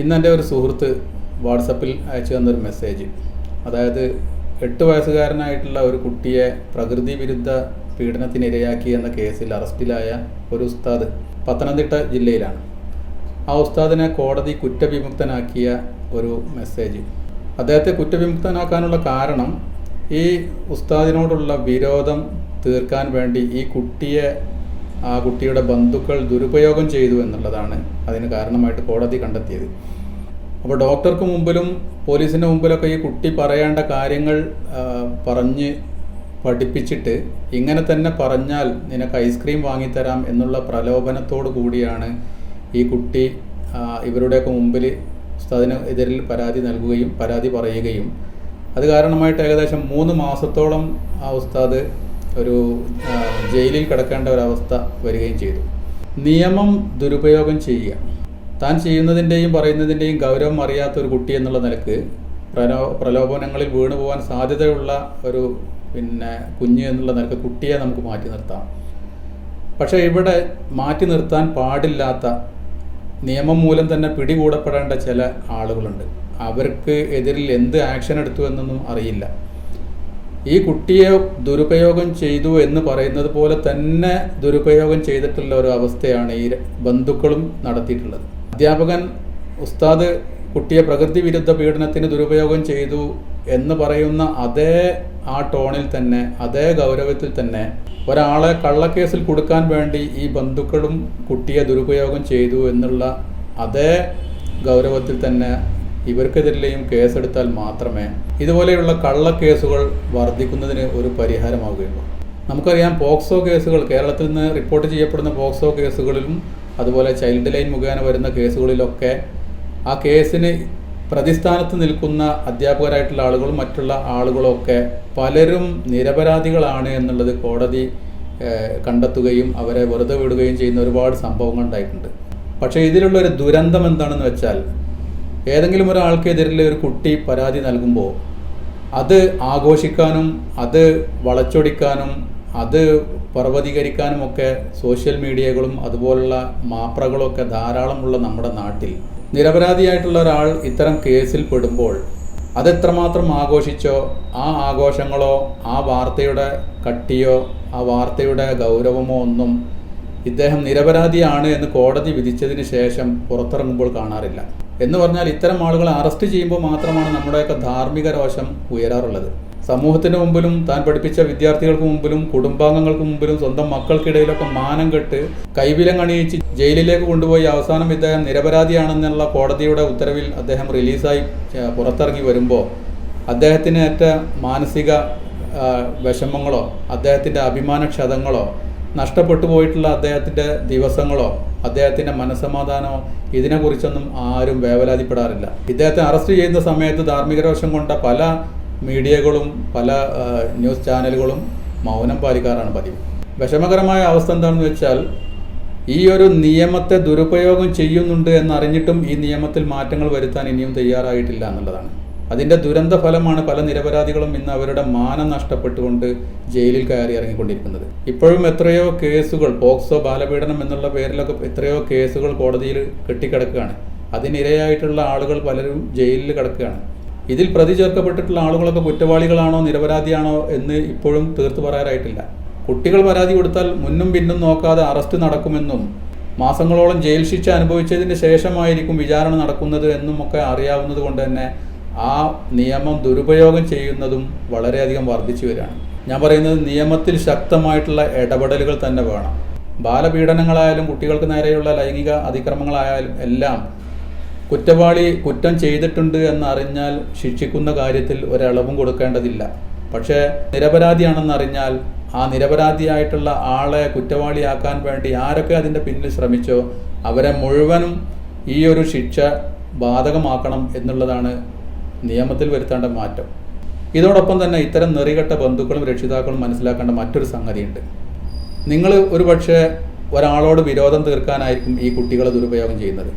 ഇന്ന് എന്റെ ഒരു സുഹൃത്ത് വാട്സപ്പിൽ അയച്ചു തന്നൊരു മെസ്സേജ് അതായത് എട്ട് വയസ്സുകാരനായിട്ടുള്ള ഒരു കുട്ടിയെ പ്രകൃതി വിരുദ്ധ പീഡനത്തിനിരയാക്കി എന്ന കേസിൽ അറസ്റ്റിലായ ഒരു ഉസ്താദ് പത്തനംതിട്ട ജില്ലയിലാണ്. ആ ഉസ്താദിനെ കോടതി കുറ്റവിമുക്തനാക്കിയ ഒരു മെസ്സേജ് അദ്ദേഹത്തെ കുറ്റവിമുക്തനാക്കാനുള്ള കാരണം ഈ ഉസ്താദിനോടുള്ള വിരോധം തീർക്കാൻ വേണ്ടി ഈ കുട്ടിയെ ആ കുട്ടിയുടെ ബന്ധുക്കൾ ദുരുപയോഗം ചെയ്തു എന്നുള്ളതാണ് അതിന് കാരണമായിട്ട് കോടതി കണ്ടെത്തിയത്. അപ്പോൾ ഡോക്ടർക്ക് മുമ്പിലും പോലീസിന്റെ മുമ്പിലൊക്കെ ഈ കുട്ടി പറയേണ്ട കാര്യങ്ങൾ പറഞ്ഞ് പഠിപ്പിച്ചിട്ട് ഇങ്ങനെ തന്നെ പറഞ്ഞാൽ നിനക്ക് ഐസ്ക്രീം വാങ്ങിത്തരാം എന്നുള്ള പ്രലോഭനത്തോടു കൂടിയാണ് ഈ കുട്ടി ഇവരുടെയൊക്കെ മുമ്പിൽ ഉസ്താദിന് എതിരിൽ പരാതി നൽകുകയും പരാതി പറയുകയും. അത് കാരണമായിട്ട് ഏകദേശം മൂന്ന് മാസത്തോളം ആ ഉസ്താദ് ഒരു ജയിലിൽ കിടക്കേണ്ട ഒരവസ്ഥ വരികയും ചെയ്തു. നിയമം ദുരുപയോഗം ചെയ്യുക. താൻ ചെയ്യുന്നതിന്റെയും പറയുന്നതിന്റെയും ഗൗരവം അറിയാത്ത ഒരു കുട്ടി എന്നുള്ള നിലയ്ക്ക് പ്രലോ പ്രലോഭനങ്ങളിൽ വീണു പോകാൻ സാധ്യതയുള്ള ഒരു പിന്നെ കുഞ്ഞ് എന്നുള്ള നിലയ്ക്ക് കുട്ടിയെ നമുക്ക് മാറ്റി നിർത്താം. പക്ഷേ ഇവിടെ മാറ്റി നിർത്താൻ പാടില്ലാത്ത നിയമം മൂലം തന്നെ പിടികൂടപ്പെടേണ്ട ചില ആളുകളുണ്ട്. അവർക്ക് എതിരിൽ എന്ത് ആക്ഷൻ എടുത്തു എന്നൊന്നും അറിയില്ല. ഈ കുട്ടിയെ ദുരുപയോഗം ചെയ്തു എന്ന് പറയുന്നത് പോലെ തന്നെ ദുരുപയോഗം ചെയ്തിട്ടുള്ള ഒരു അവസ്ഥയാണ് ഈ ബന്ധുക്കളും നടത്തിയിട്ടുള്ളത്. അധ്യാപകൻ ഉസ്താദ് കുട്ടിയെ പ്രകൃതി വിരുദ്ധ പീഡനത്തിന് ദുരുപയോഗം ചെയ്തു എന്ന് പറയുന്ന അതേ ആ ടോണിൽ തന്നെ അതേ ഗൗരവത്തിൽ തന്നെ ഒരാളെ കള്ളക്കേസിൽ കൊടുക്കാൻ വേണ്ടി ഈ ബന്ധുക്കളും കുട്ടിയെ ദുരുപയോഗം ചെയ്തു എന്നുള്ള അതേ ഗൗരവത്തിൽ തന്നെ ഇവർക്കെതിരെയും കേസെടുത്താൽ മാത്രമേ ഇതുപോലെയുള്ള കള്ളക്കേസുകൾ വർദ്ധിക്കുന്നതിന് ഒരു പരിഹാരമാവുകയുള്ളൂ. നമുക്കറിയാം പോക്സോ കേസുകൾ കേരളത്തിൽ നിന്ന് റിപ്പോർട്ട് ചെയ്യപ്പെടുന്ന പോക്സോ കേസുകളിലും അതുപോലെ ചൈൽഡ് ലൈൻ മുഖേന വരുന്ന കേസുകളിലൊക്കെ ആ കേസിന് പ്രതിസ്ഥാനത്ത് നിൽക്കുന്ന അധ്യാപകരായിട്ടുള്ള ആളുകളും മറ്റുള്ള ആളുകളൊക്കെ പലരും നിരപരാധികളാണ് എന്നുള്ളത് കോടതി കണ്ടെത്തുകയും അവരെ വെറുതെ വിടുകയും ചെയ്യുന്ന ഒരുപാട് സംഭവങ്ങൾ ഉണ്ടായിട്ടുണ്ട്. പക്ഷേ ഇതിലുള്ള ഒരു ദുരന്തം എന്താണെന്ന് വെച്ചാൽ ഏതെങ്കിലും ഒരാൾക്കെതിരിൽ ഒരു കുട്ടി പരാതി നൽകുമ്പോൾ അത് ആഘോഷിക്കാനും അത് വളച്ചൊടിക്കാനും അത് പർവതീകരിക്കാനും ഒക്കെ സോഷ്യൽ മീഡിയകളും അതുപോലുള്ള മാപ്രകളും ഒക്കെ ധാരാളമുള്ള നമ്മുടെ നാട്ടിൽ. നിരപരാധിയായിട്ടുള്ള ഒരാൾ ഇത്തരം കേസിൽ പെടുമ്പോൾ അതെത്രമാത്രം ആഘോഷിച്ചോ ആ ആഘോഷങ്ങളോ ആ വാർത്തയുടെ കട്ടിയോ ആ വാർത്തയുടെ ഗൗരവമോ ഒന്നും ഇദ്ദേഹം നിരപരാധിയാണ് എന്ന് കോടതി വിധിച്ചതിന് ശേഷം പുറത്തിറങ്ങുമ്പോൾ കാണാറില്ല. എന്ന് പറഞ്ഞാൽ ഇത്തരം ആളുകളെ അറസ്റ്റ് ചെയ്യുമ്പോൾ മാത്രമാണ് നമ്മുടെയൊക്കെ ധാർമ്മിക രോഷം ഉയരാറുള്ളത്. സമൂഹത്തിന് മുമ്പിലും താൻ പഠിപ്പിച്ച വിദ്യാർത്ഥികൾക്ക് മുമ്പിലും കുടുംബാംഗങ്ങൾക്ക് മുമ്പിലും സ്വന്തം മക്കൾക്കിടയിലൊക്കെ മാനം കെട്ട് കൈവിലങ്ങണിയിച്ച് ജയിലിലേക്ക് കൊണ്ടുപോയി അവസാനം ഇദ്ദേഹം നിരപരാധിയാണെന്നുള്ള കോടതിയുടെ ഉത്തരവിൽ അദ്ദേഹം റിലീസായി പുറത്തിറങ്ങി വരുമ്പോൾ അദ്ദേഹത്തിന് ഏറ്റ മാനസിക വിഷമങ്ങളോ അദ്ദേഹത്തിന്റെ അഭിമാനക്ഷതങ്ങളോ നഷ്ടപ്പെട്ടു പോയിട്ടുള്ള അദ്ദേഹത്തിന്റെ ദിവസങ്ങളോ അദ്ദേഹത്തിന്റെ മനസ്സമാധാനമോ ഇതിനെക്കുറിച്ചൊന്നും ആരും വേവലാതിപ്പെടാറില്ല. ഇദ്ദേഹത്തെ അറസ്റ്റ് ചെയ്യുന്ന സമയത്ത് ധാർമ്മിക രോഷം കൊണ്ട പല മീഡിയകളും പല ന്യൂസ് ചാനലുകളും മൗനം പാലിക്കാറാണ് പതിവ്. വിഷമകരമായ അവസ്ഥ എന്താണെന്ന് വെച്ചാൽ ഈ ഒരു നിയമത്തെ ദുരുപയോഗം ചെയ്യുന്നുണ്ട് എന്നറിഞ്ഞിട്ടും ഈ നിയമത്തിൽ മാറ്റങ്ങൾ വരുത്താൻ ഇനിയും തയ്യാറായിട്ടില്ല എന്നുള്ളതാണ്. അതിന്റെ ദുരന്ത ഫലമാണ് പല നിരപരാധികളും ഇന്ന് അവരുടെ മാനം നഷ്ടപ്പെട്ടുകൊണ്ട് ജയിലിൽ കയറി ഇറങ്ങിക്കൊണ്ടിരിക്കുന്നത്. ഇപ്പോഴും എത്രയോ കേസുകൾ പോക്സോ ബാലപീഡനം എന്നുള്ള പേരിലൊക്കെ എത്രയോ കേസുകൾ കോടതിയിൽ കെട്ടിക്കിടക്കുകയാണ്. അതിനിരയായിട്ടുള്ള ആളുകൾ പലരും ജയിലിൽ കിടക്കുകയാണ്. ഇതിൽ പ്രതി ചേർക്കപ്പെട്ടിട്ടുള്ള ആളുകളൊക്കെ കുറ്റവാളികളാണോ നിരപരാധിയാണോ എന്ന് ഇപ്പോഴും തീർത്തു പറയാറായിട്ടില്ല. കുട്ടികൾ പരാതി കൊടുത്താൽ മുന്നും പിന്നും നോക്കാതെ അറസ്റ്റ് നടക്കുമെന്നും മാസങ്ങളോളം ജയിൽ ശിക്ഷ അനുഭവിച്ചതിന് ശേഷമായിരിക്കും വിചാരണ നടക്കുന്നത് എന്നും ഒക്കെ അറിയാവുന്നത് കൊണ്ട് തന്നെ ആ നിയമം ദുരുപയോഗം ചെയ്യുന്നതും വളരെയധികം വർദ്ധിച്ചു വരികയാണ്. ഞാൻ പറയുന്നത് നിയമത്തിൽ ശക്തമായിട്ടുള്ള ഇടപെടലുകൾ തന്നെ വേണം. ബാലപീഡനങ്ങളായാലും കുട്ടികൾക്ക് നേരെയുള്ള ലൈംഗിക അതിക്രമങ്ങളായാലും എല്ലാം കുറ്റവാളി കുറ്റം ചെയ്തിട്ടുണ്ട് എന്നറിഞ്ഞാൽ ശിക്ഷിക്കുന്ന കാര്യത്തിൽ ഒരളവും കൊടുക്കേണ്ടതില്ല. പക്ഷേ നിരപരാധിയാണെന്നറിഞ്ഞാൽ ആ നിരപരാധിയായിട്ടുള്ള ആളെ കുറ്റവാളിയാക്കാൻ വേണ്ടി ആരൊക്കെ അതിന്റെ പിന്നിൽ ശ്രമിച്ചോ അവരെ മുഴുവനും ഈ ഒരു ശിക്ഷ ബാധകമാക്കണം എന്നുള്ളതാണ് നിയമത്തിൽ വരുത്തേണ്ട മാറ്റം. ഇതോടൊപ്പം തന്നെ ഇത്തരം നെറികെട്ട ബന്ധുക്കളും രക്ഷിതാക്കളും മനസ്സിലാക്കേണ്ട മറ്റൊരു സംഗതിയുണ്ട്. നിങ്ങൾ ഒരു പക്ഷേ ഒരാളോട് വിരോധം തീർക്കാനായിരിക്കും ഈ കുട്ടികളെ ദുരുപയോഗം ചെയ്യുന്നത്.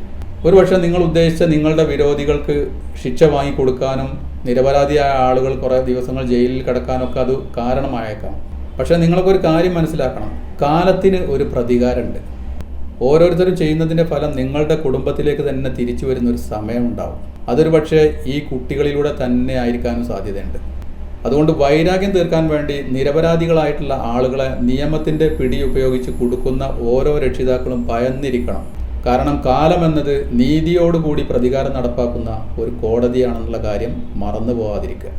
ഒരു പക്ഷേ നിങ്ങൾ ഉദ്ദേശിച്ച നിങ്ങളുടെ വിരോധികൾക്ക് ശിക്ഷ വാങ്ങിക്കൊടുക്കാനും നിരപരാധിയായ ആളുകൾ കുറേ ദിവസങ്ങൾ ജയിലിൽ കിടക്കാനൊക്കെ അത് കാരണമായേക്കാം. പക്ഷേ നിങ്ങൾക്കൊരു കാര്യം മനസ്സിലാക്കണം. കാലത്തിന് ഒരു പ്രതികാരമുണ്ട്. ഓരോരുത്തരും ചെയ്യുന്നതിന്റെ ഫലം നിങ്ങളുടെ കുടുംബത്തിലേക്ക് തന്നെ തിരിച്ചു വരുന്ന ഒരു സമയമുണ്ടാവും അതൊരു പക്ഷേ ഈ കുട്ടികളിലൂടെ തന്നെ ആയിരിക്കാനും സാധ്യതയുണ്ട്. അതുകൊണ്ട് വൈരാഗ്യം തീർക്കാൻ വേണ്ടി നിരപരാധികളായിട്ടുള്ള ആളുകളെ നിയമത്തിന്റെ പിടി ഉപയോഗിച്ച് കൊടുക്കുന്ന ഓരോ രക്ഷിതാക്കളും ഭയന്നിരിക്കണം. കാരണം കാലം എന്നത് നീതിയോടുകൂടി പ്രതികാരം നടപ്പാക്കുന്ന ഒരു കോടതിയാണെന്നുള്ള കാര്യം മറന്നു പോവാതിരിക്കുക